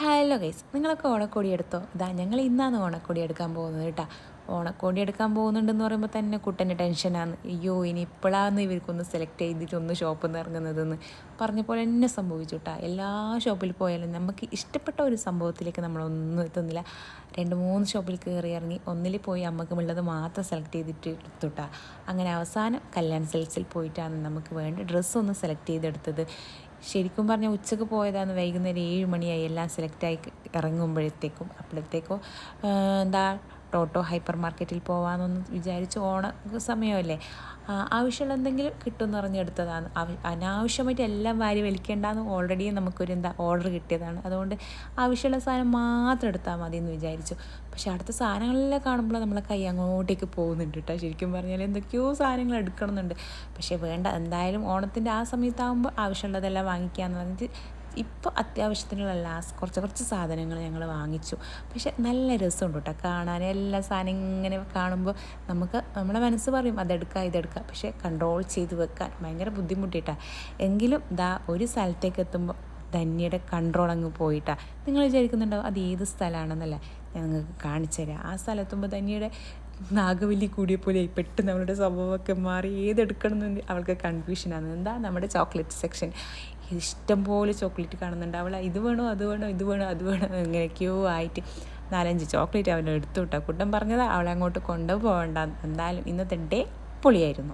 Hello guys നിങ്ങളൊക്കെ ഓണക്കോടി എടുത്തോ? ഇതാ ഞങ്ങൾ ഇന്നാണ് ഓണക്കോടി എടുക്കാൻ പോകുന്നത് കേട്ടോ. ഓണക്കോടി എടുക്കാൻ പോകുന്നുണ്ടെന്ന് പറയുമ്പോൾ തന്നെ കുട്ടന്റെ ടെൻഷനാണ് അയ്യോ ഇനി ഇപ്പോഴാണ് ഇവർക്കൊന്ന് സെലക്ട് ചെയ്തിട്ട് ഒന്ന് ഷോപ്പിൽ നിന്ന് ഇറങ്ങുന്നതെന്ന് പോലെ തന്നെ സംഭവിച്ചു കേട്ടോ. എല്ലാ ഷോപ്പിൽ പോയാലും നമുക്ക് ഇഷ്ടപ്പെട്ട ഒരു സംഭവത്തിലേക്ക് നമ്മളൊന്നും എത്തുന്നില്ല. രണ്ട് മൂന്ന് ഷോപ്പിൽ കയറി ഇറങ്ങി ഒന്നിൽ പോയി അമ്മക്കുമുള്ളത് മാത്രം സെലക്ട് ചെയ്തിട്ട് എടുത്തുട്ടാ അങ്ങനെ അവസാനം കല്യാൺ സെൽസിൽ പോയിട്ടാണ് നമുക്ക് വേണ്ട ഡ്രസ്സ് ഒന്ന് സെലക്ട് ചെയ്തെടുത്തത്. ശരിക്കും പറഞ്ഞാൽ ഉച്ചയ്ക്ക് പോയതാണ് വൈകുന്നേരം ഏഴ് മണിയായി. എല്ലാം സെലക്റ്റായി ഇറങ്ങുമ്പോഴത്തേക്കും അപ്പോഴത്തേക്കോ എന്താ ടോട്ടോ ഹൈപ്പർ മാർക്കറ്റിൽ പോകാമെന്നൊന്ന് വിചാരിച്ച് ഓണ സമയമല്ലേ. ആവശ്യമുള്ള എന്തെങ്കിലും കിട്ടുമെന്ന് പറഞ്ഞെടുത്തതാണ് അനാവശ്യമായിട്ട് എല്ലാം വാരി വലിക്കേണ്ടെന്ന് ഓൾറെഡി നമുക്കൊരു എന്താ ഓർഡർ കിട്ടിയതാണ്. അതുകൊണ്ട് ആവശ്യമുള്ള സാധനം മാത്രം എടുത്താൽ മതി എന്ന് വിചാരിച്ചു. പക്ഷെ അടുത്ത സാധനങ്ങളെല്ലാം കാണുമ്പോൾ നമ്മളെ കൈ അങ്ങോട്ടേക്ക് പോകുന്നുണ്ട് കേട്ടോ. ശരിക്കും പറഞ്ഞാൽ എന്തൊക്കെയോ സാധനങ്ങൾ എടുക്കണമെന്നുണ്ട്. പക്ഷേ വേണ്ട എന്തായാലും ഓണത്തിന്റെ ആ സമയത്താകുമ്പോൾ ആവശ്യമുള്ളതെല്ലാം വാങ്ങിക്കുക എന്ന് പറഞ്ഞിട്ട് ഇപ്പോൾ അത്യാവശ്യത്തിനുള്ള ലാസ്റ്റ് കുറച്ച് കുറച്ച് സാധനങ്ങൾ ഞങ്ങൾ വാങ്ങിച്ചു. പക്ഷെ നല്ല രസമുണ്ട് കേട്ടോ കാണാൻ എല്ലാ സാധനം ഇങ്ങനെ കാണുമ്പോൾ നമുക്ക് നമ്മളെ മനസ്സ് പറയും അതെടുക്കുക ഇതെടുക്കുക പക്ഷേ കൺട്രോൾ ചെയ്ത് വെക്കാൻ ഭയങ്കര ബുദ്ധിമുട്ടിട്ടാണ് എങ്കിലും ദാ ഒരു സ്ഥലത്തേക്ക് എത്തുമ്പോൾ ധന്യയുടെ കൺട്രോൾ അങ്ങ് പോയിട്ടാ. നിങ്ങൾ വിചാരിക്കുന്നുണ്ടോ അത് ഏത് സ്ഥലമാണെന്നല്ല ഞാൻ നിങ്ങൾക്ക് കാണിച്ചു തരാം. ആ സ്ഥലത്തുമ്പോൾ ധന്യയുടെ നാഗവല്ലി കൂടിയ പോലെ പെട്ടെന്ന് അവളുടെ സ്വഭാവമൊക്കെ മാറി. ഏതെടുക്കണമെന്ന് അവൾക്ക് കൺഫ്യൂഷനാണ് എന്താ നമ്മുടെ ചോക്ലേറ്റ് സെക്ഷൻ ഇഷ്ടം പോലെ ചോക്ലേറ്റ് കാണുന്നുണ്ട്. അവൾ ഇത് വേണോ അത് വേണോ ഇത് വേണോ അത് വേണോ എങ്ങനെയൊക്കെയോ ആയിട്ട് നാലഞ്ച് ചോക്ലേറ്റ് അവൻ എടുത്തു വിട്ടാൽ കുട്ടൻ പറഞ്ഞതാ അവളെ അങ്ങോട്ട് കൊണ്ടുപോകണ്ട. എന്തായാലും ഇന്നത്തെ ഡേ പൊളിയായിരുന്നു.